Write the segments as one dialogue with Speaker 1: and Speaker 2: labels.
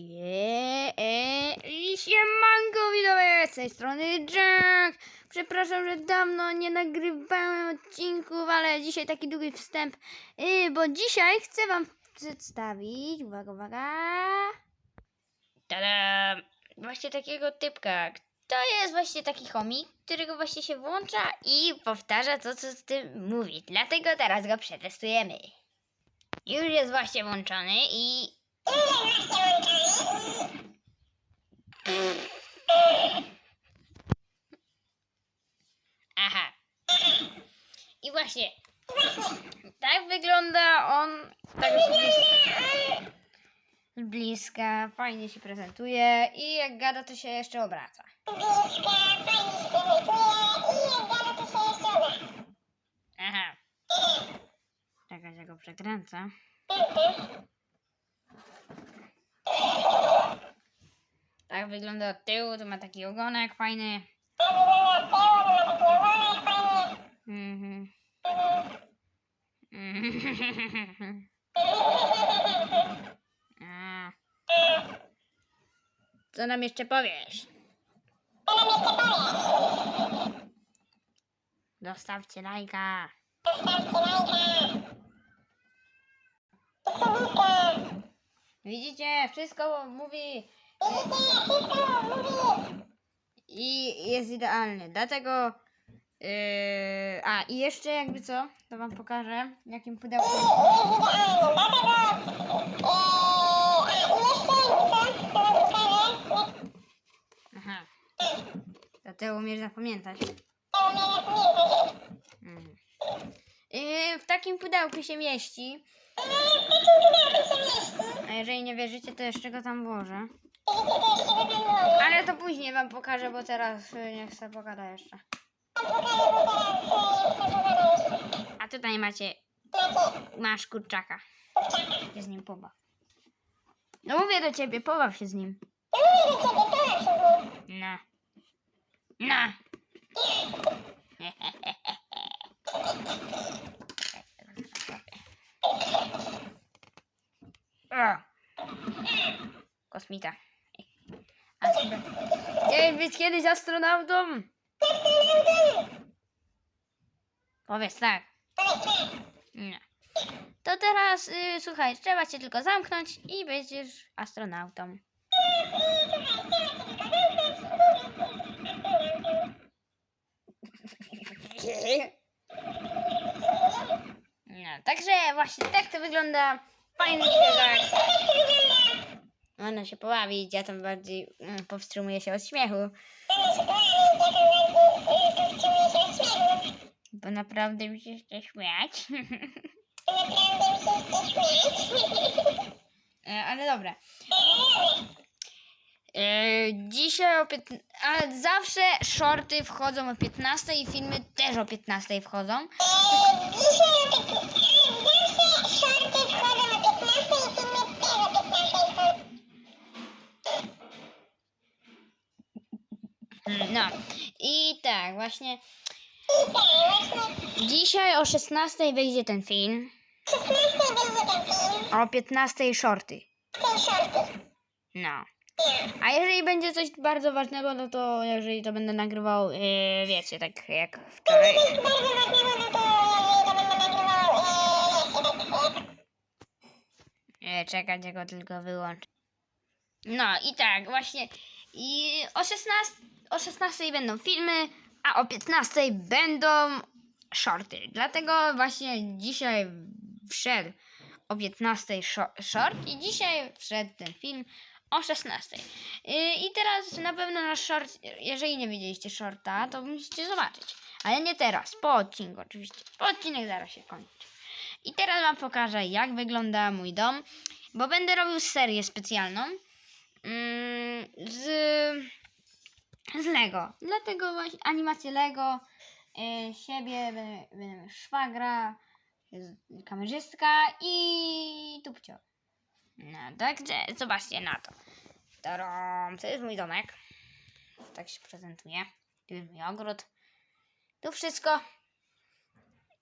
Speaker 1: Sie... E, i siemanko widzowie, z tej strony Jack. Przepraszam, że dawno nie nagrywałem odcinków, ale dzisiaj taki długi wstęp, y, bo dzisiaj chcę wam przedstawić, uwaga, uwaga, tada, właśnie takiego typka. To jest właśnie taki chomik, którego właśnie się włącza i powtarza to, co z tym mówi. Dlatego teraz go przetestujemy. Już jest właśnie włączony i Aha. I właśnie. Tak wygląda on. Tak z bliska. Z bliska. Fajnie się prezentuje. I jak gada, to się jeszcze obraca. Aha. Czekać, ja go przekręcę. Tak wygląda od tyłu. To ma taki ogonek fajny. Mhm. Co nam jeszcze powiesz? Dostawcie lajka. Widzicie, wszystko mówi i jest idealny. Dlatego. Yy, a i jeszcze jakby co, to wam pokażę, jakim pudełku. Aha. To ty umiesz zapamiętać. Mhm. Yy, w takim pudełku się mieści. A jeżeli nie wierzycie, to jeszcze go tam włożę. Ale to później wam pokażę, bo teraz y, nie chcę pogada jeszcze. A tutaj macie, masz kurczaka. Z nim pobaw. No mówię do ciebie, pobaw się z nim. No. No. Kosmita. Astro... Chciałeś być kiedyś astronautą? Powiedz tak. No. To teraz, y, słuchaj, trzeba cię tylko zamknąć i będziesz astronautą. No, także właśnie tak to wygląda. Fajny świeżak. Można się pobawić, ja tam bardziej mm, powstrzymuję się od śmiechu. Bo naprawdę mi się chce śmiać. E, Ale dobra. E, Dzisiaj o 15. Ale zawsze shorty wchodzą o 15 i filmy też o 15 wchodzą. Mm, No. I tak, właśnie. Dzisiaj o 16 wyjdzie ten film. A o 15 shorty. No. A jeżeli będzie coś bardzo ważnego, no to jeżeli to będę nagrywał, yy, wiecie, tak jak wczoraj. Yy, czekać, go tylko wyłączę. No i tak, właśnie. I o 16, o 16 będą filmy, a o 15 będą shorty. Dlatego właśnie dzisiaj wszedł o 15 sho- short i dzisiaj wszedł ten film o 16. Yy, I teraz na pewno nasz short, jeżeli nie widzieliście shorta, to musicie zobaczyć. Ale nie teraz, po odcinku oczywiście. Po odcinek zaraz się kończy. I teraz wam pokażę, jak wygląda mój dom, bo będę robił serię specjalną mm, z, z Lego. Dlatego właśnie animację Lego, y, siebie, będę- będę szwagra, jest kamerzystka i tupcio. No, także zobaczcie na to. Taram, to jest mój domek. Tak się prezentuje. Tu jest mój ogród. Tu wszystko.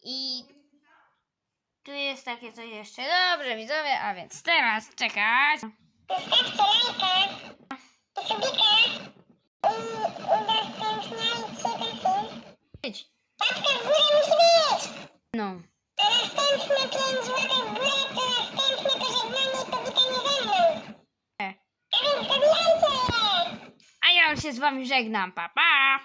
Speaker 1: I tu jest takie coś jeszcze. Dobrze, widzowie, a więc teraz czekać.
Speaker 2: Lajka i subika i udostępniajcie ten film.
Speaker 1: Być.
Speaker 2: Łapka w górę musi być!
Speaker 1: No.
Speaker 2: A następne 5 łapek w górę to następne pożegnanie i powitanie ze mną.
Speaker 1: E.
Speaker 2: A więc dobijajcie!
Speaker 1: A ja już się z wami żegnam. Pa, pa!
Speaker 2: I ja się z wami żegnam. Pa, pa!